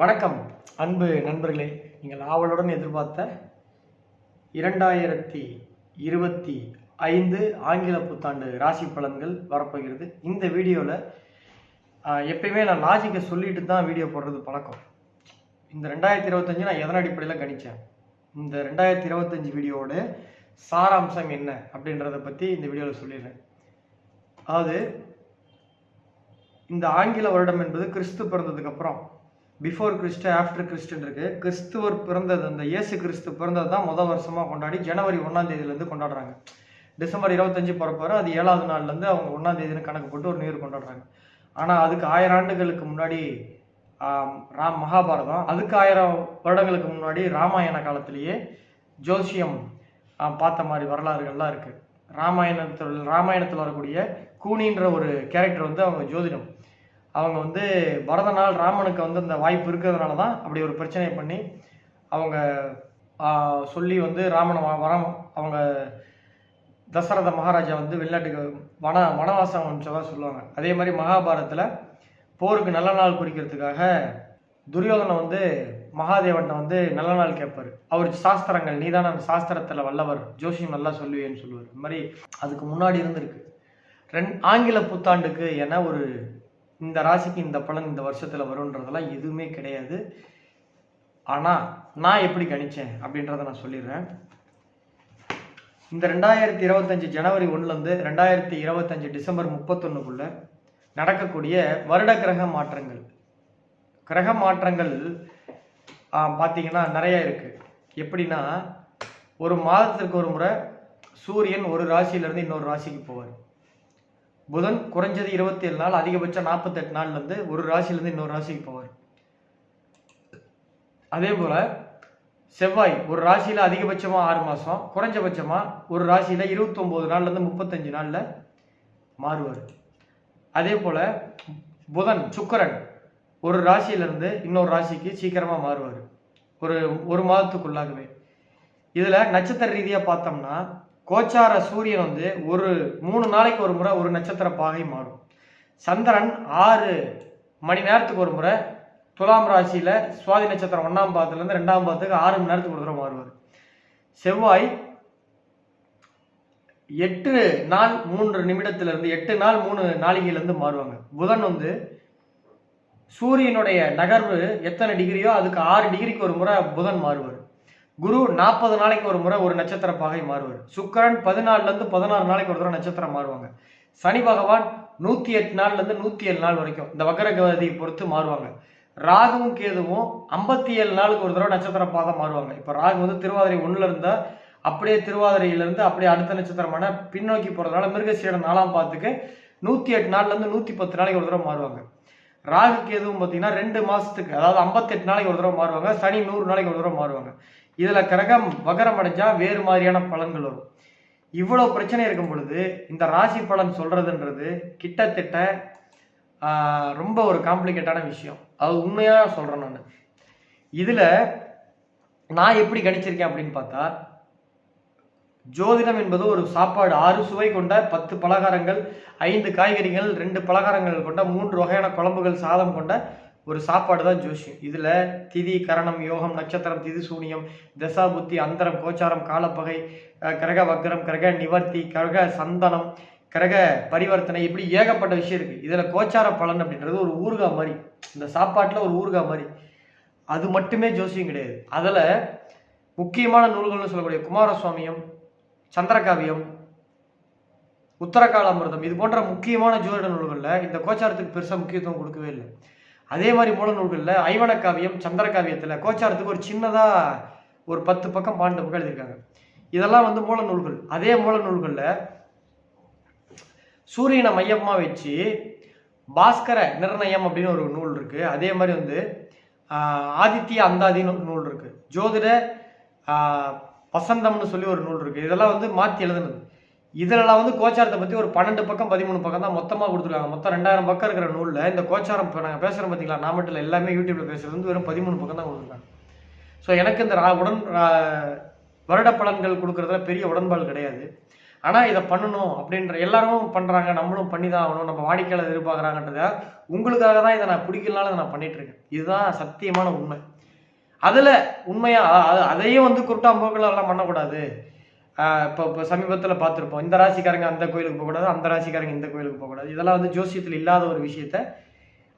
வணக்கம். அன்பு நண்பர்களே நீங்கள் ஆவலுடன் எதிர்பார்த்த இரண்டாயிரத்தி இருபத்தி ஐந்து ஆங்கில புத்தாண்டு ராசி பலன்கள் வரப்போகிறது. இந்த வீடியோவில் எப்பயுமே நான் லாஜிக்கை சொல்லிட்டு தான் வீடியோ போடுறது பழக்கம். இந்த ரெண்டாயிரத்தி இருபத்தஞ்சு நான் எதன் அடிப்படையில் கணித்தேன் இந்த ரெண்டாயிரத்தி இருபத்தஞ்சு வீடியோவோட சாராம்சம் என்ன அப்படின்றத பற்றி இந்த வீடியோவில் சொல்லிடுறேன். அதாவது இந்த ஆங்கில வருடம் என்பது கிறிஸ்து பிறந்ததுக்கு அப்புறம் பிஃபோர் கிறிஸ்டு ஆஃப்டர் கிறிஸ்டன் இருக்கு. கிறிஸ்துவர் பிறந்தது அந்த இயேசு கிறிஸ்து பிறந்தது தான் முதல் வருஷமாக கொண்டாடி ஜனவரி ஒன்றாம் தேதியிலேருந்து கொண்டாடுறாங்க. டிசம்பர் இருபத்தஞ்சு பிறப்பாரு அது ஏழாவது நாள்லேருந்து அவங்க ஒன்றாம் தேதின்னு கணக்கு போட்டு ஒரு நியூ கொண்டாடுறாங்க. ஆனால் அதுக்கு ஆயிரம் ஆண்டுகளுக்கு முன்னாடி ராம் மகாபாரதம் அதுக்கு ஆயிரம் வருடங்களுக்கு முன்னாடி ராமாயண காலத்திலேயே ஜோசியம் பார்த்த மாதிரி வரலாறுகள்லாம் இருக்குது ராமாயணத்தில் ராமாயணத்தில் வரக்கூடிய கூனின்ற ஒரு கேரக்டர் வந்து அவங்க ஜோதிடம். அவங்க வந்து பரதனால் ராமனுக்கு வந்து அந்த வாய்ப்பு இருக்கிறதுனால தான் அப்படி ஒரு பிரச்சனையை பண்ணி அவங்க சொல்லி வந்து ராமனை வரம் அவங்க தசரத மகாராஜா வந்து வெளிநாட்டுக்கு வன வனவாசம் அனுப்பிச்சதா சொல்லுவாங்க. அதே மாதிரி மகாபாரதத்தில் போருக்கு நல்ல நாள் குறிக்கிறதுக்காக துரியோதனை வந்து மகாதேவன்ட்ட வந்து நல்ல நாள் கேட்பார். அவர் சாஸ்திரங்கள் நீதான அந்த சாஸ்திரத்தில் வல்லவர் ஜோசியம் நல்லா சொல்லுவேன்னு சொல்லுவார். இந்த மாதிரி அதுக்கு முன்னாடி இருந்திருக்கு. ரெண் ஆங்கில புத்தாண்டுக்கு என ஒரு இந்த ராசிக்கு இந்த பலன் இந்த வருஷத்தில் வரும்ன்றதெல்லாம் எதுவுமே கிடையாது. ஆனால் நான் எப்படி கணிச்சேன் அப்படின்றத நான் சொல்லிடுறேன். இந்த ரெண்டாயிரத்தி இருபத்தஞ்சு ஜனவரி ஒன்றுலேருந்து ரெண்டாயிரத்தி இருபத்தஞ்சு டிசம்பர் முப்பத்தொன்னுக்குள்ள நடக்கக்கூடிய வருட கிரக மாற்றங்கள். கிரக மாற்றங்கள் பார்த்தீங்கன்னா நிறைய இருக்குது எப்படின்னா ஒரு மாதத்திற்கு ஒரு முறை சூரியன் ஒரு ராசியிலேருந்து இன்னொரு ராசிக்கு போவார். புதன் குறைஞ்சது இருபத்தி ஏழு நாள் அதிகபட்சம் நாற்பத்தெட்டு நாள்லேருந்து ஒரு ராசியிலேருந்து இன்னொரு ராசிக்கு போவார். அதே போல் செவ்வாய் ஒரு ராசியில் அதிகபட்சமாக ஆறு மாதம் குறைஞ்சபட்சமாக ஒரு ராசியில் இருபத்தொம்போது நாள்லேருந்து முப்பத்தஞ்சு நாளில் மாறுவார். அதே போல் புதன் சுக்கரன் ஒரு ராசியிலேருந்து இன்னொரு ராசிக்கு சீக்கிரமாக மாறுவார். ஒரு ஒரு மாதத்துக்குள்ளாகவே. இதில் நட்சத்திர ரீதியாக பார்த்தோம்னா கோச்சார சூரியன் வந்து ஒரு மூணு நாளைக்கு ஒரு முறை ஒரு நட்சத்திர பாகை மாறும். சந்திரன் ஆறு மணி நேரத்துக்கு ஒரு முறை துலாம் ராசியில் சுவாதி நட்சத்திரம் ஒன்றாம் பாதத்துலேருந்து ரெண்டாம் பாதத்துக்கு ஆறு மணி நேரத்துக்கு ஒரு தடவை மாறுவார். செவ்வாய் எட்டு நாள் மூன்று நிமிடத்திலிருந்து எட்டு நாள் மூணு நாளிகையிலேருந்து மாறுவாங்க. புதன் வந்து சூரியனுடைய நகர்வு எத்தனை டிகிரியோ அதுக்கு ஆறு டிகிரிக்கு ஒரு முறை புதன் மாறுவார். குரு நாற்பது நாளைக்கு ஒரு முறை ஒரு நட்சத்திர பாகை மாறுவார். சுக்கரன் பதினாலுலேருந்து பதினாறு நாளைக்கு ஒரு தடவை நட்சத்திரம் மாறுவாங்க. சனி பகவான் நூற்றி எட்டு நாள்லேருந்து நூற்றி ஏழு நாள் வரைக்கும் இந்த வக்கரகதியை பொறுத்து மாறுவாங்க. ராகுவும் கேதுவும் ஐம்பத்தி ஏழு நாளுக்கு ஒரு தடவை நட்சத்திர பாதம் மாறுவாங்க. இப்போ ராகு வந்து திருவாதிரை ஒன்றுல இருந்தால் அப்படியே திருவாதிரையிலேருந்து அப்படியே அடுத்த நட்சத்திரமான பின்னோக்கி போகிறதுனால மிருகசீட நாலாம் பாதத்துக்கு நூற்றி எட்டு நாள்லேருந்து நூற்றி பத்து நாளைக்கு ஒரு தடவை மாறுவாங்க. ராகு கேதுவும் பார்த்தீங்கன்னா ரெண்டு மாதத்துக்கு அதாவது ஐம்பத்தெட்டு நாளைக்கு ஒரு தடவை மாறுவாங்க. சனி நூறு நாளைக்கு ஒரு தடவை மாறுவாங்க. இதுல கிரகம் வகரம் அடைஞ்சா வேறு மாதிரியான பலன்கள் வரும். இவ்வளவு பிரச்சனை இருக்கும் பொழுது இந்த ராசி பலன் சொல்றதுன்றது கிட்டத்தட்ட ரொம்ப ஒரு காம்ப்ளிகேட்டான விஷயம். அது உண்மையா சொல்றேன் நான். இதுல நான் எப்படி கணிச்சிருக்கேன் அப்படின்னு பார்த்தா ஜோதிடம் என்பது ஒரு சாப்பாடு ஆறு சுவை கொண்ட பத்து பலகாரங்கள் ஐந்து காய்கறிகள் ரெண்டு பலகாரங்கள் கொண்ட மூன்று வகையான குழம்புகள் சாதம் கொண்ட ஒரு சாப்பாடு தான் ஜோசியம் இதில் திதி கரணம் யோகம் நட்சத்திரம் திதி சூனியம் தசா புத்தி அந்தரம் கோச்சாரம் காலப்பகை கிரக வக்ரம் கிரக நிவர்த்தி கிரக சந்தனம் கிரக பரிவர்த்தனை இப்படி ஏகப்பட்ட விஷயம் இருக்குது இதில் கோச்சார பலன் அப்படின்றது ஒரு ஊர்கா மாதிரி. இந்த சாப்பாட்டில் ஒரு ஊர்கா மாதிரி. அது மட்டுமே ஜோசியம் கிடையாது. அதில் முக்கியமான நூல்கள்னு சொல்லக்கூடிய குமாரசுவாமியம் சந்திரகாவியம் உத்தரகாலாமிர்தம் இது போன்ற முக்கியமான ஜோதிட நூல்களில் இந்த கோச்சாரத்துக்கு பெருசாக முக்கியத்துவம் கொடுக்கவே இல்லை. அதே மாதிரி மூல நூல்களில் சந்திர காவியத்தில் கோச்சாரத்துக்கு ஒரு சின்னதாக ஒரு பத்து பக்கம் பன்னெண்டு பக்கம் எழுதியிருக்காங்க. இதெல்லாம் வந்து மூல நூல்கள் அதே மூல நூல்களில் சூரியனை மையமாக வச்சு பாஸ்கர நிர்ணயம் அப்படின்னு ஒரு நூல் இருக்குது அதே மாதிரி வந்து ஆதித்ய அந்தாதின்னு ஒரு நூல் இருக்குது ஜோதிட வசந்தம்னு சொல்லி ஒரு நூல் இருக்குது இதெல்லாம் வந்து மாற்றி எழுதுனது. இதுலலாம் வந்து கோச்சாரத்தை பற்றி ஒரு பன்னெண்டு பக்கம் பதிமூணு பக்கம் தான் மொத்தமாக கொடுத்துருக்காங்க. மொத்தம் ரெண்டாயிரம் பக்கம் இருக்கிற நூலில் இந்த கோச்சாரம் இப்போ நாங்கள் பேசுகிறோம் பார்த்தீங்களா நான் மட்டும் இல்லை எல்லாமே யூடியூப்பில் பேசுறது வந்து வெறும் பதிமூணு பக்கம் தான் கொடுத்துருக்காங்க. ஸோ எனக்கு இந்த ரா- உடன் ரா- வருட பலன்கள் கொடுக்குறதுல பெரிய உடன்பாடு கிடையாது. ஆனால் இதை பண்ணணும் அப்படின்ற எல்லாரும் பண்ணுறாங்க நம்மளும் பண்ணி தான் ஆகணும் நம்ம வாடிக்கையாளர் எதிர்பார்க்குறாங்கன்றத உங்களுக்காக தான் இதை நான் பிடிக்கலனால நான் பண்ணிகிட்ருக்கேன் இதுதான் சத்தியமான உண்மை. அதில் உண்மையாக அதையும் வந்து குருட்டா எல்லாம் பண்ணக்கூடாது. இப்போ இப்போ சமீபத்தில் பார்த்துருப்போம். இந்த ராசிக்காரங்க அந்த கோயிலுக்கு போகக்கூடாது அந்த ராசிக்காரங்க இந்த கோயிலுக்கு போகக்கூடாது. இதெல்லாம் வந்து ஜோசியத்தில் இல்லாத ஒரு விஷயத்த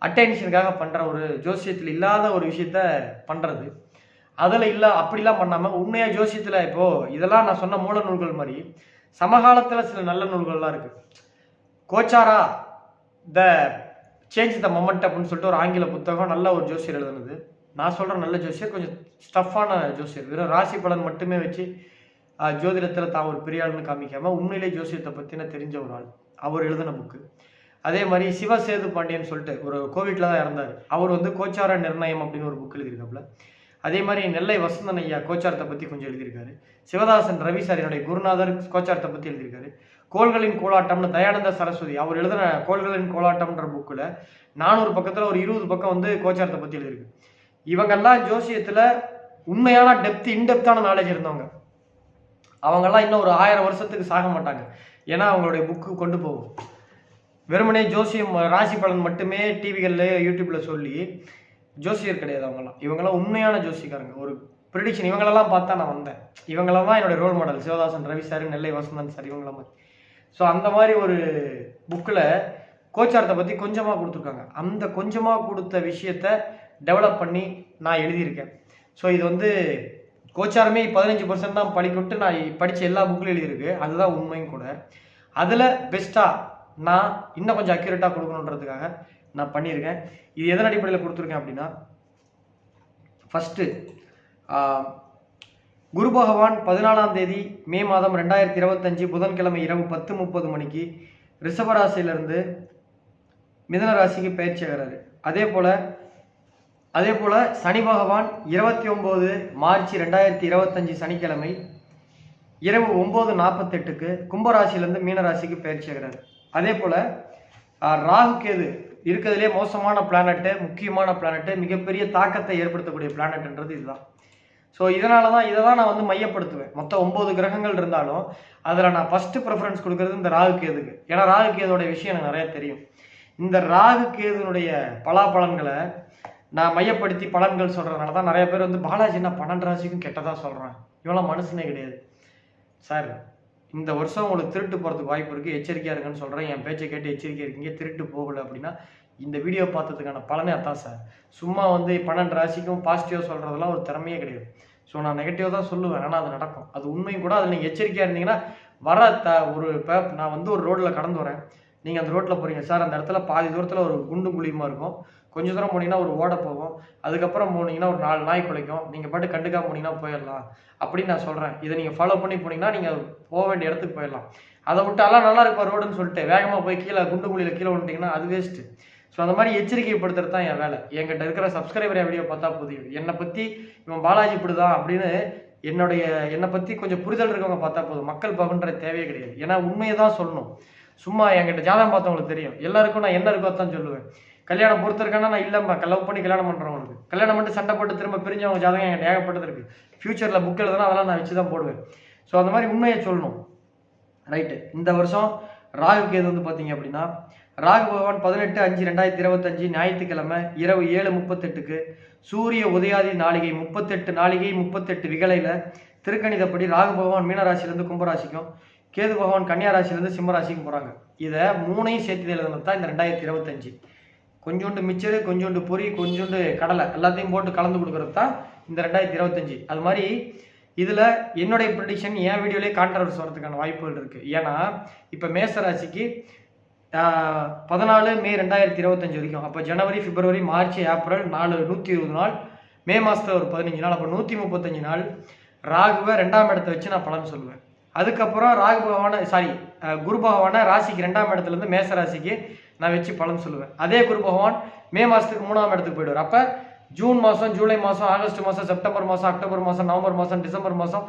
அட்டென்ஷனுக்காக பண்ணுற ஒரு ஜோசியத்தில் இல்லாத ஒரு விஷயத்த பண்ணுறது அதில் இல்லை அப்படிலாம் பண்ணாமல் உண்மையாக ஜோசியத்தில் இப்போது இதெல்லாம் நான் சொன்ன மூல நூல்கள் மாதிரி சமகாலத்தில் சில நல்ல நூல்கள்லாம் இருக்குது கோச்சாரா த சேஞ்ச் த மொமெண்ட் அப்படின்னு சொல்லிட்டு ஒரு ஆங்கில புத்தகம் நல்ல ஒரு ஜோசியர் எழுதுனது. நான் சொல்கிற நல்ல ஜோசியர் கொஞ்சம் ஸ்டஃப்பான ஜோசியர். வெறும் ராசி பலன் மட்டுமே வச்சு ஜோதிடத்தில் தான் ஒரு பெரிய ஆளுன்னு காமிக்காமல் உண்மையிலே ஜோசியத்தை பற்றின தெரிஞ்ச ஒரு ஆள். அவர் எழுதின புக்கு அதே மாதிரி சிவசேது பாண்டியன் சொல்லிட்டு ஒரு கோவிட்டில் தான் இறந்தார். அவர் வந்து கோச்சார நிர்ணயம் அப்படின்னு ஒரு புக் எழுதியிருக்காப்புல. அதே மாதிரி நெல்லை வசந்தன் ஐயா கோச்சாரத்தை பற்றி கொஞ்சம் எழுதியிருக்காரு. சிவதாசன் ரவி சார் என்னுடைய குருநாதர் கோச்சாரத்தை பற்றி எழுதியிருக்காரு. கோள்களின் கோலாட்டம்னு தயானந்த சரஸ்வதி அவர் எழுதின கோள்களின் கோலாட்டம்ன்ற புக்கில் நானூறு பக்கத்தில் ஒரு இருபது பக்கம் வந்து கோச்சாரத்தை பற்றி எழுதியிருக்கு. இவங்கெல்லாம் ஜோசியத்தில் உண்மையான டெப்த் இன்டெப்த்தான நாலேஜ் இருந்தவங்க. அவங்கெல்லாம் இன்னும் ஒரு ஆயிரம் வருஷத்துக்கு சாக மாட்டாங்க. ஏன்னா அவங்களுடைய புக்கு கொண்டு போகும். வெறுமனே ஜோசியம் ராசி பலன் மட்டுமே டிவிகளில் யூடியூப்பில் சொல்லி ஜோசியர் கிடையாது அவங்கெல்லாம். இவங்கெல்லாம் உண்மையான ஜோசிக்காரங்க ஒரு ப்ரிடிக்ஷன் இவங்களெல்லாம் பார்த்தா நான் வந்தேன். இவங்களெல்லாம் தான் என்னுடைய role model Sivadasan Ravi sir Nellai Vasanthan sir இவங்கள மாதிரி. ஸோ அந்த மாதிரி ஒரு புக்கில் கோச்சாரத்தை பற்றி கொஞ்சமாக கொடுத்துருக்காங்க. அந்த கொஞ்சமாக கொடுத்த விஷயத்த டெவலப் பண்ணி நான் எழுதியிருக்கேன். ஸோ இது வந்து கோச்சாரமே பதினஞ்சு பர்சன்ட் தான் படிக்கிட்டு நான் படித்த எல்லா புக்லையும் எழுதியிருக்கு. அதுதான் உண்மையும் கூட. அதில் பெஸ்ட்டாக நான் இன்னும் கொஞ்சம் அக்யூரேட்டாக கொடுக்கணுன்றதுக்காக நான் பண்ணியிருக்கேன். இது எதன் அடிப்படையில் கொடுத்துருக்கேன் அப்படின்னா ஃபஸ்ட்டு குரு பகவான் பதினாலாம் தேதி மே மாதம் ரெண்டாயிரத்தி இருபத்தஞ்சு புதன்கிழமை இரவு பத்து முப்பது மணிக்கு ரிஷபராசியிலிருந்து மிதன ராசிக்கு பயிற்சி ஆகிறாரு அதே போல் அதே போல் சனி பகவான் இருபத்தி ஒம்பது மார்ச் ரெண்டாயிரத்தி இருபத்தஞ்சு சனிக்கிழமை இரவு ஒம்பது நாற்பத்தெட்டுக்கு கும்பராசியிலேருந்து மீனராசிக்கு பயிற்சி ஆகிறாரு அதே போல் ராகு கேது இருக்கிறதுலே மோசமான பிளானட்டு முக்கியமான பிளானட்டு மிகப்பெரிய தாக்கத்தை ஏற்படுத்தக்கூடிய பிளானட்ன்றது இதுதான். ஸோ இதனால தான் இதை தான் நான் வந்து மையப்படுத்துவேன். மொத்தம் ஒம்பது கிரகங்கள் இருந்தாலும் அதில் நான் ஃபஸ்ட்டு ப்ரிஃபரன்ஸ் கொடுக்கறது இந்த ராகு கேதுக்கு. ஏன்னா ராகு கேதுடைய விஷயம் எனக்கு நிறைய தெரியும். இந்த ராகு கேதுனுடைய பலாபலன்களை நான் மையப்படுத்தி பலன்கள் சொல்கிறதுனால தான் நிறைய பேர் வந்து பாலாஜி நான் பன்னெண்டு ராசிக்கும் கெட்டதாக சொல்கிறேன் இவெல்லாம் மனுஷனே கிடையாது. சார் இந்த வருஷம் உங்களுக்கு திருட்டு போகிறதுக்கு வாய்ப்பு இருக்குது எச்சரிக்கையாக இருங்கன்னு சொல்கிறேன் என் பேச்சை கேட்டு எச்சரிக்கையாக இருக்கீங்க. திருட்டு போகலை அப்படின்னா இந்த வீடியோ பார்த்ததுக்கான பலனே அதான் சார். சும்மா வந்து பன்னெண்டு ராசிக்கும் பாசிட்டிவாக சொல்கிறதெல்லாம் ஒரு திறமையே கிடையாது. ஸோ நான் நெகட்டிவாக தான் சொல்லுவேன். ஆனால் அது நடக்கும். அது உண்மையும் கூட அதில் நீங்கள் எச்சரிக்கையாக இருந்தீங்கன்னா வர த ஒரு இப்போ நான் வந்து ஒரு ரோட்டில் கடந்து வரேன். நீங்கள் அந்த ரோட்டில் போகிறீங்க சார் அந்த இடத்துல பாதி தூரத்தில் ஒரு குண்டும் குழியுமா இருக்கும். கொஞ்ச தூரம் போனீங்கன்னா ஒரு ஓடை போகும். அதுக்கப்புறம் போனீங்கன்னா ஒரு நாலு நாய் குலைக்கும். நீங்கள் பாட்டு கண்டுக்காம போனீங்கன்னா போயிடலாம். அப்படின்னு நான் சொல்கிறேன் இதை நீங்கள் ஃபாலோ பண்ணி போனீங்கன்னா நீங்கள் போக வேண்டிய இடத்துக்கு போயிடலாம். அதை விட்டாலாம் நல்லா இருப்பா ரோடுன்னு சொல்லிட்டு. வேகமாக போய் கீழே குண்டு குழியில் கீழே விட்டீங்கன்னா அது வேஸ்ட்டு ஸோ அந்த மாதிரி எச்சரிக்கைப்படுத்துறது தான் என் வேலை. என்கிட்ட இருக்கிற சப்ஸ்கிரைபர் என் வீடியோ பார்த்தா புரியும் என்னை பற்றி இவன் பாலாஜி இப்படிதான் அப்படின்னு என்னுடைய என்னை பற்றி கொஞ்சம் புரிதல் இருக்கவங்க பார்த்தா போதும். மக்கள் பகுன்ற தேவையே கிடையாது. ஏன்னா உண்மையை தான் சொல்லணும். சும்மா என்கிட்ட ஜாதகம் பார்த்தவங்களுக்கு தெரியும். எல்லாருக்கும் நான் என்ன இருக்கோ தான் சொல்லுவேன். கல்யாணம் பொறுத்திருக்கேன்னா நான் இல்லைம்மா லவ் பண்ணி கல்யாணம் பண்ணுறவங்களுக்கு கல்யாணம் பண்ணிட்டு சண்டை போட்டு திரும்ப பிரிஞ்சவங்க ஜாதகம் என்கிட்ட ஏகப்பட்டது இருக்குது ஃப்யூச்சரில் புக் எழுதுனா அதெல்லாம் நான் வச்சு தான் போடுவேன். ஸோ அந்த மாதிரி உண்மையை சொல்லணும். ரைட்டு இந்த வருஷம் ராகுக்கு எது வந்து பார்த்தீங்க அப்படின்னா ராகு பகவான் பதினெட்டு அஞ்சு ரெண்டாயிரத்தி இருபத்தஞ்சு ஞாயிற்றுக்கிழமை இரவு ஏழு முப்பத்தெட்டுக்கு சூரிய உதயாதி நாளிகை முப்பத்தெட்டு நாளிகை முப்பத்தெட்டு விகலையில் திருக்கணிதப்படி ராகு பகவான் மீனராசிலேருந்து கும்பராசிக்கும். கேது பகவான் கன்னியா ராசிலேருந்து சிம்ம போகிறாங்க இதை மூணையும் சேர்த்து எழுதுனது தான் இந்த ரெண்டாயிரத்தி இருபத்தஞ்சி. கொஞ்சோண்டு மிச்சரு கொஞ்சோண்டு பொரி கொஞ்சோண்டு கடலை எல்லாத்தையும் போட்டு கலந்து கொடுக்குறது தான் இந்த ரெண்டாயிரத்தி இருபத்தஞ்சு. அது மாதிரி இதில் என்னுடைய ப்ரிடிக்ஷன் என் வீடியோலேயே கான்ட்ரவர்ஸ் வரதுக்கான வாய்ப்புகள் இருக்குது ஏன்னா இப்போ மேச ராசிக்கு பதினாலு மே ரெண்டாயிரத்தி இருபத்தஞ்சி வரைக்கும். அப்போ ஜனவரி பிப்ரவரி மார்ச் ஏப்ரல் நாலு நூற்றி இருபது நாள். மே மாதத்தில் ஒரு பதினஞ்சு நாள். அப்போ நூற்றி முப்பத்தஞ்சு நாள். ராகுவை ரெண்டாம் இடத்தை வச்சு நான் பலன் சொல்லுவேன் அதுக்கப்புறம் ராகு பகவான சாரி குரு பகவானை ராசிக்கு ரெண்டாம் இடத்துலேருந்து மேச ராசிக்கு நான் வச்சு பலன் சொல்லுவேன். அதே குரு பகவான் மே மாதத்துக்கு மூணாம் இடத்துக்கு போயிடுவார். அப்போ ஜூன் மாதம் ஜூலை மாதம் ஆகஸ்ட் மாதம் செப்டம்பர் மாதம் அக்டோபர் மாதம் நவம்பர் மாதம் டிசம்பர் மாதம்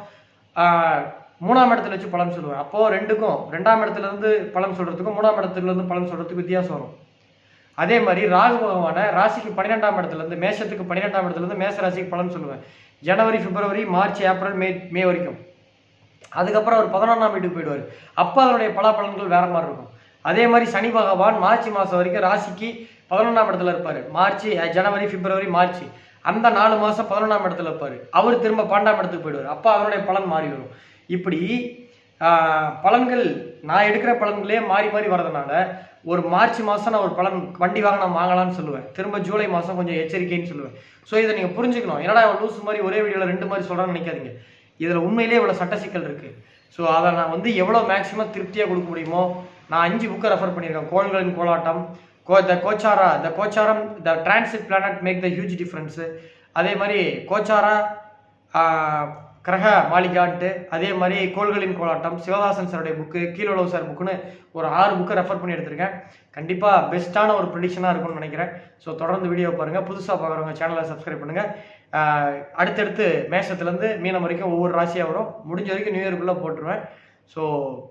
மூணாம் இடத்துல வச்சு பலன் சொல்லுவேன். அப்போது ரெண்டுக்கும் ரெண்டாம் இடத்துல இருந்து பலன் சொல்கிறதுக்கும் மூணாம் இடத்துல இருந்து பலன் சொல்கிறதுக்கு வித்தியாசம் வரும். அதே மாதிரி ராகு பகவானை ராசிக்கு பன்னிரெண்டாம் இடத்துல இருந்து மேஷத்துக்கு பன்னிரெண்டாம் இடத்துல இருந்து மேச ராசிக்கு பலன் சொல்லுவேன். ஜனவரி பிப்ரவரி மார்ச் ஏப்ரல் மே மே வரைக்கும். அதுக்கப்புறம் அவர் பதினொன்றாம் வீட்டுக்கு போயிடுவார். அப்போ அதனுடைய பலாபலன்கள் வேற மாதிரி இருக்கும். அதே மாதிரி சனி பகவான் மார்ச் மாதம் வரைக்கும் ராசிக்கு பதினொன்றாம் இடத்துல இருப்பார். மார்ச் ஜனவரி பிப்ரவரி மார்ச். அந்த நாலு மாதம் பதினொன்றாம் இடத்துல இருப்பார். அவர் திரும்ப பன்னெண்டாம் இடத்துக்கு போயிடுவார். அப்போ அதனுடைய பலன் மாறி வரும். இப்படி பலன்கள் நான் எடுக்கிற பலன்களே மாறி மாறி வர்றதுனால ஒரு மார்ச் மாதம் நான் ஒரு பலன் வண்டி வாகனம் வாங்கலாம்னு சொல்லுவேன். திரும்ப ஜூலை மாதம் கொஞ்சம் எச்சரிக்கைன்னு சொல்லுவேன். ஸோ இதை நீங்கள் புரிஞ்சுக்கணும். என்னடா லூஸ் மாதிரி ஒரே வீடியோவில் ரெண்டு மாதிரி சொல்கிறான்னு நினைக்காதீங்க. இதில் உண்மையிலே இவ்வளோ சட்ட சிக்கல் இருக்குது ஸோ அதை நான் வந்து எவ்வளோ மேக்ஸிமம் திருப்தியாக கொடுக்க முடியுமோ நான் அஞ்சு புக்கை ரெஃபர் பண்ணியிருக்கேன். கோள்களின் கோலாட்டம் கோ த கோச்சாரா த கோச்சாரம் the transit planet make the huge difference அதே மாதிரி கோச்சாரா கிரக மாளிகான்ட்டு அதே மாதிரி கோள்களின் கோலாட்டம் சிவதாசன் சாருடைய புக்கு கீழோளவு சார் புக்குன்னு ஒரு ஆறு புக்கை ரெஃபர் பண்ணி எடுத்திருக்கேன். கண்டிப்பாக பெஸ்ட்டான ஒரு ப்ரிடிக்ஷனாக இருக்கும்னு நினைக்கிறேன். ஸோ தொடர்ந்து வீடியோ பாருங்கள் புதுசாக பார்க்குறவங்க சேனலை சப்ஸ்கிரைப் பண்ணுங்கள் அடுத்தடுத்து மேஷத்துலேருந்து மீனம் வரைக்கும் ஒவ்வொரு ராசியாக வரும். முடிஞ்ச வரைக்கும் நியூ இயர்க்குள்ளே போட்டுருவேன். ஸோ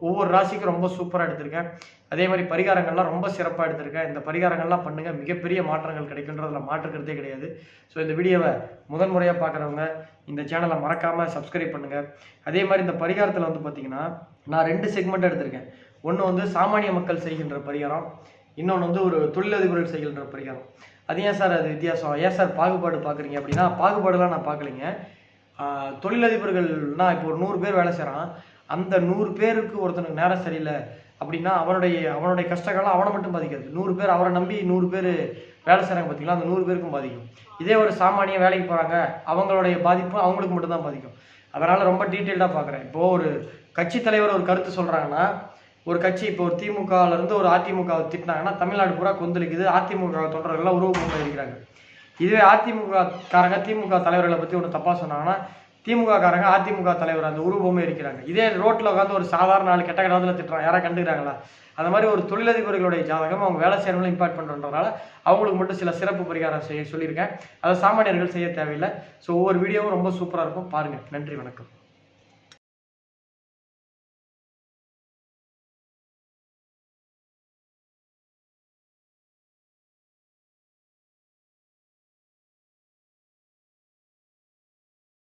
ஒவ்வொரு ராசிக்கும் ரொம்ப சூப்பராக எடுத்திருக்கேன். அதே மாதிரி பரிகாரங்கள்லாம் ரொம்ப சிறப்பாக எடுத்திருக்கேன். இந்த பரிகாரங்கள்லாம் பண்ணுங்கள் மிகப்பெரிய மாற்றங்கள் கிடைக்குன்றதுல மாற்றுக்கிறதே கிடையாது. ஸோ இந்த வீடியோவை முதன் முறையாக பார்க்குறவங்க இந்த சேனலை மறக்காமல் சப்ஸ்கிரைப் பண்ணுங்கள் அதே மாதிரி இந்த பரிகாரத்தில் வந்து பார்த்திங்கன்னா நான் ரெண்டு செக்மெண்ட் எடுத்திருக்கேன். ஒன்று வந்து சாமானிய மக்கள் செய்கின்ற பரிகாரம். இன்னொன்று வந்து ஒரு தொழிலதிபர்கள் செய்கின்ற பரிகாரம். அது ஏன் சார் அது வித்தியாசம்? ஏன் சார் பாகுபாடு பார்க்குறீங்க அப்படின்னா பாகுபாடுலாம் நான் பார்க்கலைங்க தொழிலதிபர்கள்னால் இப்போ ஒரு நூறு பேர் வேலை செய்கிறான் அந்த நூறு பேருக்கு ஒருத்தனுக்கு நேரம் சரியில்லை அப்படின்னா அவனுடைய அவனுடைய கஷ்டகாலம் அவனை மட்டும் பாதிக்காது. நூறு பேர் அவரை நம்பி நூறு பேர் வேலை செய்கிறாங்க பார்த்தீங்களா அந்த நூறு பேருக்கும் பாதிக்கும். இதே ஒரு சாமானிய வேலைக்கு போகிறாங்க அவங்களுடைய பாதிப்பு அவங்களுக்கு மட்டும்தான் பாதிக்கும். அதனால் ரொம்ப டீட்டெயில்டாக பார்க்குறேன் இப்போது ஒரு கட்சி தலைவர் ஒரு கருத்து சொல்கிறாங்கன்னா ஒரு கட்சி இப்போ ஒரு திமுகலேருந்து ஒரு அதிமுகவை திட்டினாங்கன்னா தமிழ்நாடு பூரா கொந்தளிக்குது. அதிமுக தொண்டர்கள்லாம் உருவமுக இருக்கிறாங்க. இதுவே அதிமுக காரங்க திமுக தலைவர்களை பற்றி ஒன்று தப்பாக சொன்னாங்கன்னா திமுக காரங்க அதிமுக தலைவர் அந்த உருவமே இருக்கிறாங்க இதே ரோட்டில் உட்காந்து ஒரு சாதாரண நாள் கெட்ட கிடத்துல திட்டுறாங்க யாரா கண்டுக்கிறாங்களா? அந்த மாதிரி ஒரு தொழிலதிபர்களுடைய ஜாதகம் அவங்க வேலை செய்யறவங்களும் இம்பாக்ட் பண்ணுறதுனால அவங்களுக்கு மட்டும் சில சிறப்பு பரிகாரம் செய்ய சொல்லியிருக்கேன். அதை சாமானியர்கள் செய்ய தேவையில்லை. ஸோ ஒவ்வொரு வீடியோவும் ரொம்ப சூப்பராக இருக்கும். பாருங்கள் நன்றி வணக்கம்.